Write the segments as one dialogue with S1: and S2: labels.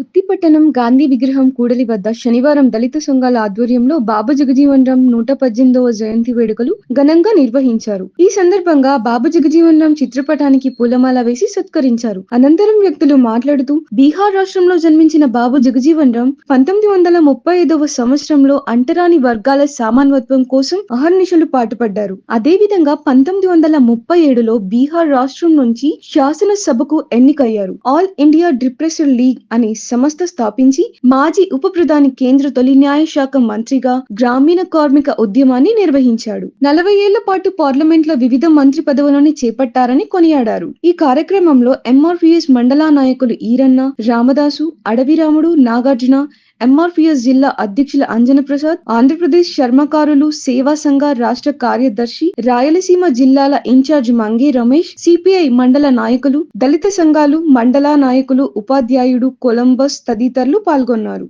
S1: Putin Visakhapatnam Gandhi విగ్రహం కూడలి వద్ద శనివారం దళిత సంఘాల ఆధ్వర్యంలో బాబు జగజీవన్ రామ్ నూట పద్దెనిమిదవ జయంతి వేడుకలు ఘనంగా నిర్వహించారు. ఈ సందర్భంగా బాబు జగజీవన్ రామ్ చిత్రపటానికి పూలమాల వేసి సత్కరించారు. అనంతరం వ్యక్తులు మాట్లాడుతూ బీహార్ రాష్ట్రంలో జన్మించిన బాబు జగజీవన్ రామ్ పంతొమ్మిది వందల ముప్పై ఐదవ సంవత్సరంలో అంటరాని వర్గాల సామాన్వత్వం కోసం అహర్నిశలు పాటుపడ్డారు. అదేవిధంగా పంతొమ్మిది వందల ముప్పై ఏడులో బీహార్ రాష్ట్రం నుంచి శాసనసభకు ఎన్నికయ్యారు. ఆల్ ఇండియా డిప్రెషన్ లీగ్ అనే సంస్థ స్థాపించి మాజీ ఉప ప్రధాని కేంద్ర తొలి న్యాయ శాఖ మంత్రిగా గ్రామీణ కార్మిక ఉద్యమాన్ని నిర్వహించాడు. నలభై ఏళ్ళ పాటు పార్లమెంట్లో వివిధ మంత్రి పదవులను చేపట్టారని కొనియాడారు. ఈ కార్యక్రమంలో ఎంఆర్పిఎస్ మండలా నాయకులు ఈరన్న రామదాసు అడవిరాముడు నాగార్జున ఎంఆర్పిఎస్ జిల్లా అధ్యక్షుల అంజన ప్రసాద్ ఆంధ్రప్రదేశ్ శర్మకారులు సేవా సంఘ రాష్ట్ర కార్యదర్శి రాయలసీమ జిల్లాల ఇన్ఛార్జ్ మంగే రమేష్ సిపిఐ మండల నాయకులు దళిత సంఘాలు మండల నాయకులు ఉపాధ్యాయుడు కొలంబస్ తదితరులు పాల్గొన్నారు.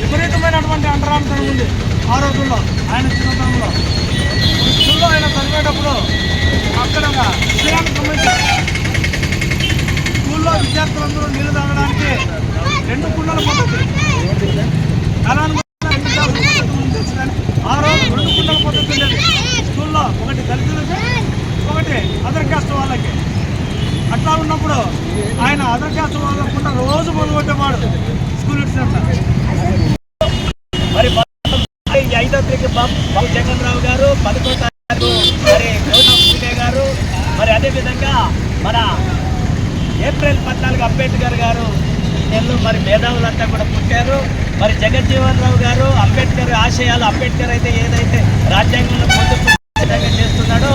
S2: విపరీతమైనటువంటి ఉంది ఆ రోజుల్లో ఆయన చిన్నతనంలో. ఆయన చదివేటప్పుడు అక్కడ కమిటీ స్కూల్లో విద్యార్థులందరూ నీళ్ళు తాగడానికి రెండు కుండల పద్ధతి కాలానుగుణంగా రెండు సార్లు పద్ధతి ఉంది కానీ ఆ రోజు రెండు కుండల పద్ధతి ఉండేది స్కూల్లో ఒకటి దళితులకి ఒకటి అదర్ కాస్ట్ వాళ్ళకి అట్లా ఉన్నప్పుడు ఆయన అదర్ కాస్ట్ వాళ్ళకుండా రోజు మొదలుపెట్టేవాడు స్కూల్ ఇచ్చినట్టు
S3: మరి ఐదో తరగతి బాబు బాబు జగన్ రావు గారు పదకొండో తారీఖు మరి గౌతమ్ పూలే గారు మరి అదేవిధంగా మన ఏప్రిల్ పద్నాలుగు అంబేద్కర్ గారు నెలలో మరి మేధావులంతా కూడా పుట్టారు. మరి జగజ్జీవన్ రావు గారు అంబేద్కర్ ఆశయాలు అంబేద్కర్ అయితే ఏదైతే రాజ్యాంగంలో పొందుతూ చేస్తున్నాడో